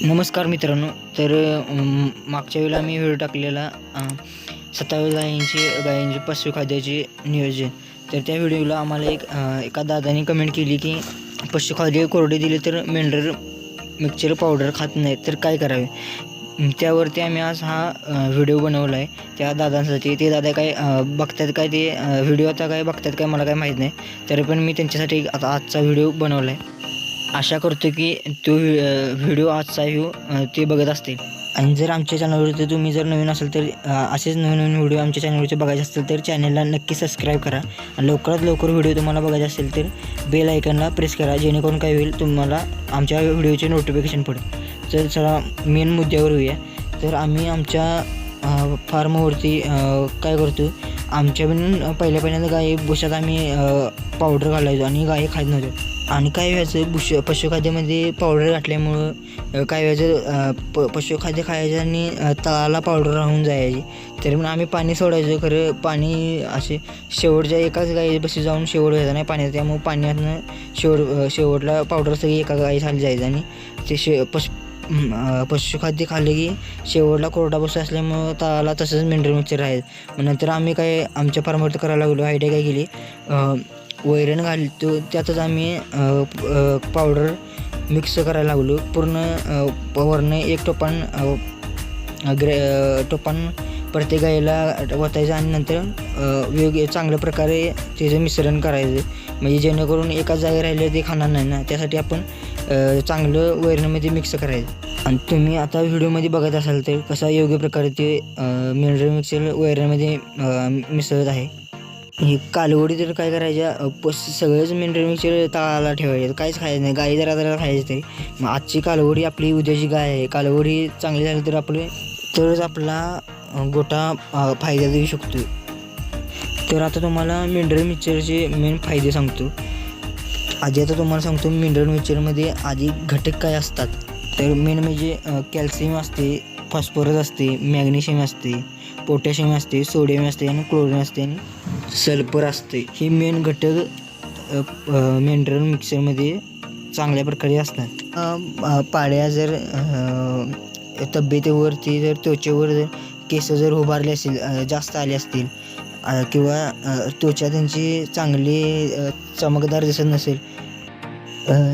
नमस्कार मित्रांनो तर मागच्या वेळेला मी व्हिडिओ टाकलेला सत्तावीस गायींची गायींची पशुखाद्याचे नियोजन. तर त्या व्हिडिओला आम्हाला एक एका दादाने कमेंट केली की पशुखाद्य कोरडे दिले तर मेंढर मिक्सचर पावडर खात नाही तर काय करावे? त्यावरती आम्ही आज हा व्हिडिओ बनवला आहे त्या दादांसाठी ते दादा काय बघतात काय ते व्हिडिओ आता काय बघतात काय मला काय माहीत नाही. तरी पण मी त्यांच्यासाठी आता आजचा व्हिडिओ बनवला आहे आशा करतो की तो व्हिडिओ आजचा व्ह्यू ते बघत असतील. आणि जर आमच्या चॅनलवरती तुम्ही जर नवीन असेल तर असेच नवीन नवीन व्हिडिओ आमच्या चॅनलवरचे बघायचे असतील तर चॅनलला नक्की सबस्क्राईब करा. आणि लवकरात लवकर व्हिडिओ तुम्हाला बघायचे असेल तर बेल आयकनला प्रेस करा जेणेकरून काय होईल तुम्हाला आमच्या व्हिडिओचे नोटिफिकेशन पडेल तर चला मेन मुद्द्यावर येऊया तर आम्ही आमच्या फार्मवरती काय करतो आमच्या पण पहिल्या पहिल्यांदा गाई बुशात आम्ही पावडर घालायचो आणि गाई खात नव्हतो. आणि काही व्हायचं बुश पशुखाद्यामध्ये पावडर घातल्यामुळं काही काय व्हायचं प पशुखाद्य खायचं आणि तळाला पावडर राहून जायची. तरी म्हणून आम्ही पाणी सोडायचो खरं पाणी असे शेवटच्या एकाच गाईपाशी जाऊन शेवट व्हायचा नाही पाण्यात. त्यामुळे पाण्यातनं शेवट शेवटला पावडर सगळी एका गाई खाली जायचं आणि ते शे पश पशुखाद्य खाल्ले की शेवटला कोरडा बसू असल्यामुळं तळाला तसंच मिनरल मिक्सर राहायचं. मग नंतर आम्ही काय आमच्या फार्मवरती करायला लागलो आयडिया काय केली वैरण घालतो. त्यातच आम्ही पावडर मिक्स करायला लागलो. पूर्ण प- वरनं एक टोपान ग्रे टोपान प्रत्येक गाईला वतायचं आणि नंतर योग्य वेग चांगल्या प्रकारे त्याचं मिश्रण करायचं. म्हणजे जेणेकरून एकाच जागी राहिलं ते खाणार नाही ना. त्यासाठी आपण चांगलं वैरणमध्ये मिक्स करायचं. आणि तुम्ही आता व्हिडिओमध्ये बघत असाल तर कसा योग्य प्रकारे ते मिनरल मिक्सर वैरणमध्ये मिसळत आहे. ही कालवडी तर काय करायच्या पस सगळंच मिनरल मिक्सर तळाला ठेवायचे. काहीच खायचं नाही. गाई जरा जरा खायचं तरी. मग आजची कालवडी आपली उद्याची गाय आहे? कालवडी चांगली झाली तर आपले तरच आपला गोटा फायदा देऊ शकतो तर आता तुम्हाला मिनरल मिक्सरचे मेन फायदे सांगतो. आधी आता तुम्हाला सांगतो मिनरल मिक्सरमध्ये आधी घटक काय असतात? तर मेन म्हणजे कॅल्शियम असते फॉस्फरस असते मॅग्नेशियम असते पोटॅशियम असते सोडियम असते आणि क्लोरीन असते आणि सल्फर असते. हे मेन घटक मिनरल मिक्सरमध्ये चांगल्या प्रकारे असतात. पाळ्या पाड्या जर तब्येतीवरती जर त्वचेवर जर केस जर उभारले असतील जास्त आले असतील किंवा त्वचा त्यांची चांगली चमकदार दिसत नसेल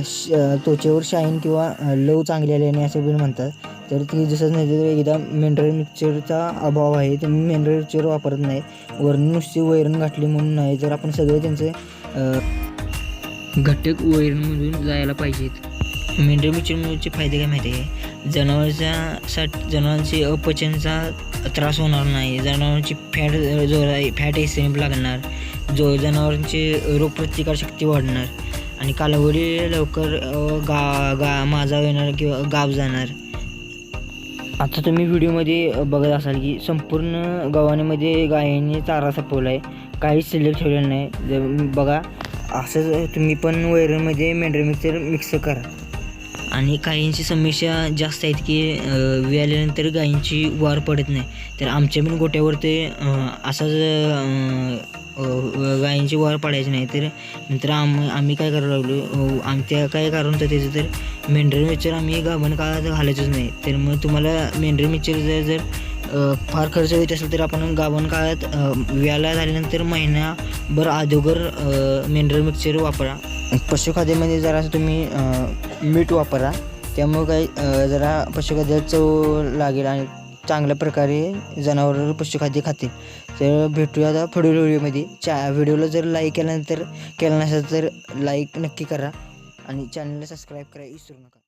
श- त्वचेवर शाईन किंवा लव चांगली आल्याने असे पण म्हणतात. तर ती जसं नाही तर एकदा मिनरल मिक्सरचा अभाव आहे ते मिनरल मिक्सर वापरत नाही वरण नुसती वैरण घातली म्हणून नाही तर आपण सगळे त्यांचे घटक वैरणमधून जायला पाहिजेत. मिनरल मिक्सरचे फायदे काय माहिती आहे? जनावरांच्या साठी जनावरांची अपचनचा त्रास होणार नाही. जनावरांची फॅट जो आहे फॅट एसिड लागणार. जो जनावरांची रोगप्रतिकारशक्ती वाढणार. आणि कालावधी लवकर गा गा माझा येणार किंवा गाव जाणार. आता तुम्ही व्हिडिओमध्ये बघत असाल की संपूर्ण गव्हाणीमध्ये गायांनी चारा संपवला आहे काहीच सिलेक्ट ठेवलेलं नाही. जर बघा असंच तुम्ही पण वैरणमध्ये मेंढर मिक्सर मिक्स करा. आणि काहींची समस्या जास्त आहेत की विळाल्यानंतर वे आल्यानंतर गायींची वार पडत नाही. तर आमच्या पण गोट्यावर ते असाच गायींची वार पडायची नाही तर नंतर आम आम्ही काय करायला लागलो? आमच्या काय कारण होतं त्याचं तर मेंढर मिक्सर आम्ही गाभण काळात घालायचंच नाही. तर मग तुम्हाला मेंढर मिक्सर जर जर फार खर्च होत असेल तर आपण गाभण काळात व्याला झाल्यानंतर महिनाभर अगोदर अ, मिक्सर वापरा. पशुखाद्यामध्ये जरा तुम्ही मीठ वापरा. त्यामुळे काही जरा पशुखाद्याला चव लागेल आणि चांगल्या प्रकारे जनावर पशुखाद्य खातील. तर भेटूया आता पुढील व्हिडिओमध्ये. चा व्हिडिओला जर लाईक केल्यानंतर केलं नसेल तर लाईक नक्की करा. आणि चॅनलला सबस्क्राईब करा विसरू नका.